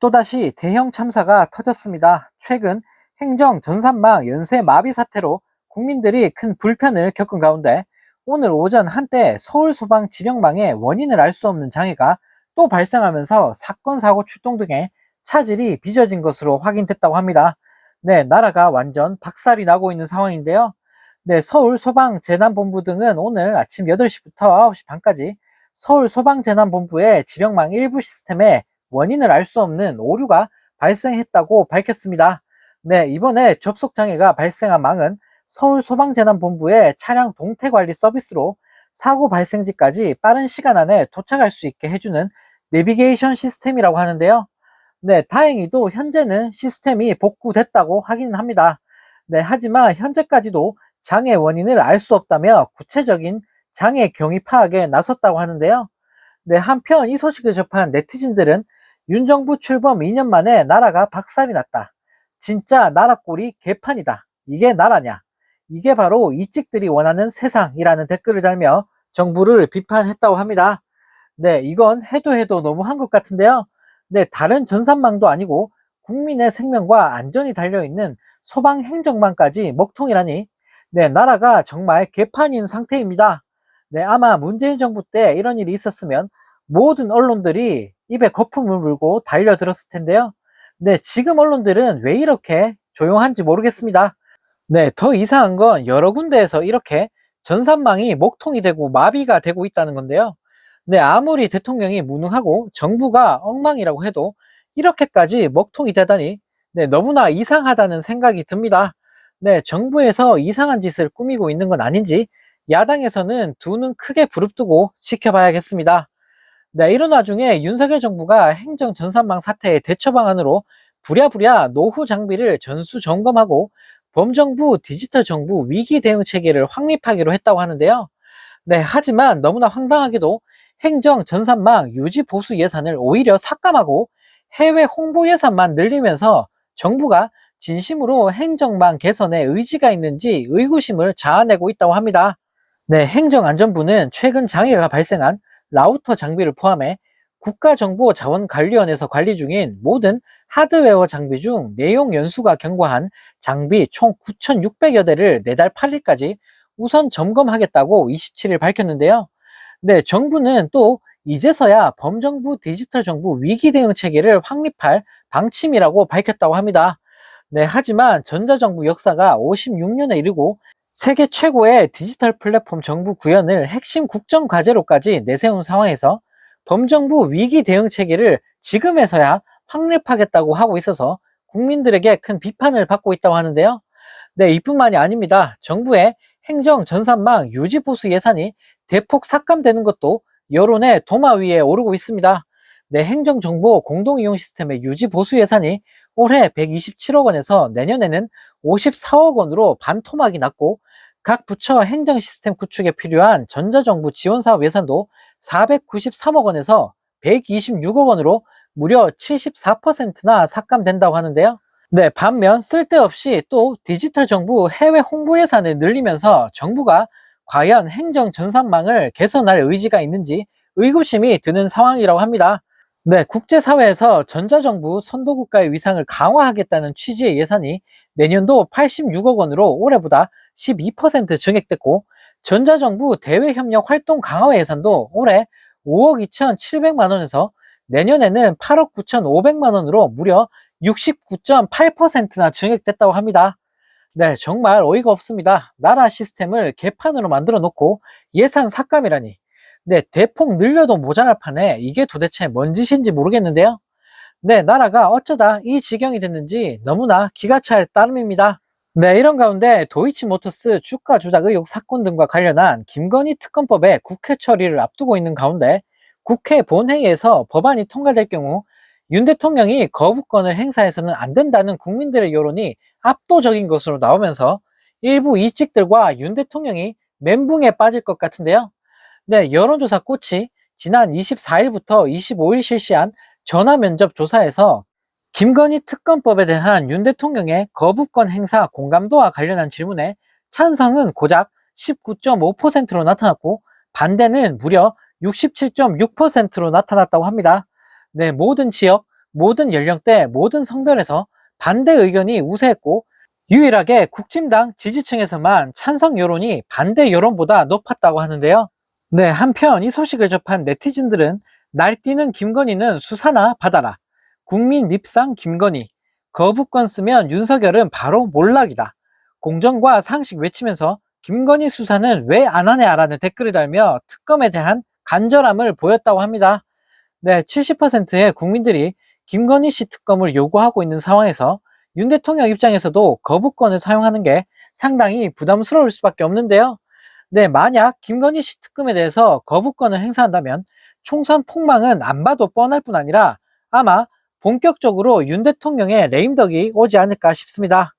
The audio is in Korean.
또다시 대형 참사가 터졌습니다. 최근 행정 전산망 연쇄 마비 사태로 국민들이 큰 불편을 겪은 가운데 오늘 오전 한때 서울 소방 지령망의 원인을 알 수 없는 장애가 또 발생하면서 사건, 사고, 출동 등의 차질이 빚어진 것으로 확인됐다고 합니다. 네, 나라가 완전 박살이 나고 있는 상황인데요. 네, 서울 소방재난본부 등은 오늘 아침 8시부터 9시 반까지 서울 소방재난본부의 지령망 일부 시스템에 원인을 알 수 없는 오류가 발생했다고 밝혔습니다. 네, 이번에 접속 장애가 발생한 망은 서울 소방재난본부의 차량 동태 관리 서비스로 사고 발생지까지 빠른 시간 안에 도착할 수 있게 해주는 내비게이션 시스템이라고 하는데요. 네, 다행히도 현재는 시스템이 복구됐다고 하기는 합니다. 네, 하지만 현재까지도 장애 원인을 알 수 없다며 구체적인 장애 경위 파악에 나섰다고 하는데요. 네, 한편 이 소식을 접한 네티즌들은 윤 정부 출범 2년 만에 나라가 박살이 났다. 진짜 나라 꼴이 개판이다. 이게 나라냐? 이게 바로 이찍들이 원하는 세상이라는 댓글을 달며 정부를 비판했다고 합니다. 네, 이건 해도 해도 너무한 것 같은데요. 네, 다른 전산망도 아니고 국민의 생명과 안전이 달려있는 소방 행정망까지 먹통이라니, 네, 나라가 정말 개판인 상태입니다. 네, 아마 문재인 정부 때 이런 일이 있었으면 모든 언론들이 입에 거품을 물고 달려들었을 텐데요. 네, 지금 언론들은 왜 이렇게 조용한지 모르겠습니다. 네, 더 이상한 건 여러 군데에서 이렇게 전산망이 목통이 되고 마비가 되고 있다는 건데요. 네, 아무리 대통령이 무능하고 정부가 엉망이라고 해도 이렇게까지 먹통이 되다니 네, 너무나 이상하다는 생각이 듭니다. 네, 정부에서 이상한 짓을 꾸미고 있는 건 아닌지 야당에서는 두 눈 크게 부릅뜨고 지켜봐야겠습니다. 네, 이런 와중에 윤석열 정부가 행정 전산망 사태의 대처 방안으로 부랴부랴 노후 장비를 전수 점검하고 범정부 디지털 정부 위기 대응 체계를 확립하기로 했다고 하는데요. 네, 하지만 너무나 황당하게도 행정 전산망 유지 보수 예산을 오히려 삭감하고 해외 홍보 예산만 늘리면서 정부가 진심으로 행정망 개선에 의지가 있는지 의구심을 자아내고 있다고 합니다. 네, 행정안전부는 최근 장애가 발생한 라우터 장비를 포함해 국가정보자원관리원에서 관리 중인 모든 하드웨어 장비 중 내용 연수가 경과한 장비 총 9,600여 대를 내달 8일까지 우선 점검하겠다고 27일 밝혔는데요. 네, 정부는 또 이제서야 범정부 디지털 정부 위기 대응 체계를 확립할 방침이라고 밝혔다고 합니다. 네, 하지만 전자정부 역사가 56년에 이르고 세계 최고의 디지털 플랫폼 정부 구현을 핵심 국정 과제로까지 내세운 상황에서 범정부 위기 대응 체계를 지금에서야 확립하겠다고 하고 있어서 국민들에게 큰 비판을 받고 있다고 하는데요. 네, 이뿐만이 아닙니다. 정부의 행정 전산망 유지 보수 예산이 대폭 삭감되는 것도 여론의 도마 위에 오르고 있습니다. 네, 행정정보 공동이용 시스템의 유지 보수 예산이 올해 127억 원에서 내년에는 54억 원으로 반토막이 났고 각 부처 행정 시스템 구축에 필요한 전자정부 지원 사업 예산도 493억 원에서 126억 원으로 무려 74%나 삭감된다고 하는데요. 네, 반면 쓸데없이 또 디지털 정부 해외 홍보 예산을 늘리면서 정부가 과연 행정 전산망을 개선할 의지가 있는지 의구심이 드는 상황이라고 합니다. 네, 국제사회에서 전자정부 선도국가의 위상을 강화하겠다는 취지의 예산이 내년도 86억 원으로 올해보다 12% 증액됐고 전자정부 대외협력 활동 강화 예산도 올해 5억 2,700만 원에서 내년에는 8억 9,500만 원으로 무려 69.8%나 증액됐다고 합니다. 네, 정말 어이가 없습니다. 나라 시스템을 개판으로 만들어 놓고 예산 삭감이라니. 네, 대폭 늘려도 모자랄 판에 이게 도대체 뭔 짓인지 모르겠는데요. 네, 나라가 어쩌다 이 지경이 됐는지 너무나 기가 찰 따름입니다. 네, 이런 가운데 도이치모터스 주가 조작 의혹 사건 등과 관련한 김건희 특검법의 국회 처리를 앞두고 있는 가운데 국회 본회의에서 법안이 통과될 경우 윤 대통령이 거부권을 행사해서는 안 된다는 국민들의 여론이 압도적인 것으로 나오면서 일부 이직들과 윤 대통령이 멘붕에 빠질 것 같은데요. 네, 여론조사 꽃이 지난 24일부터 25일 실시한 전화 면접 조사에서 김건희 특검법에 대한 윤 대통령의 거부권 행사 공감도와 관련한 질문에 찬성은 고작 19.5%로 나타났고 반대는 무려 67.6%로 나타났다고 합니다. 네, 모든 지역, 모든 연령대, 모든 성별에서 반대 의견이 우세했고 유일하게 국진당 지지층에서만 찬성 여론이 반대 여론보다 높았다고 하는데요. 네, 한편 이 소식을 접한 네티즌들은 날뛰는 김건희는 수사나 받아라. 국민 밉상 김건희. 거부권 쓰면 윤석열은 바로 몰락이다. 공정과 상식 외치면서 김건희 수사는 왜 안 하냐 라는 댓글을 달며 특검에 대한 간절함을 보였다고 합니다. 네, 70%의 국민들이 김건희 씨 특검을 요구하고 있는 상황에서 윤 대통령 입장에서도 거부권을 사용하는 게 상당히 부담스러울 수밖에 없는데요. 네, 만약 김건희 씨 특검에 대해서 거부권을 행사한다면 총선 폭망은 안 봐도 뻔할 뿐 아니라 아마 본격적으로 윤 대통령의 레임덕이 오지 않을까 싶습니다.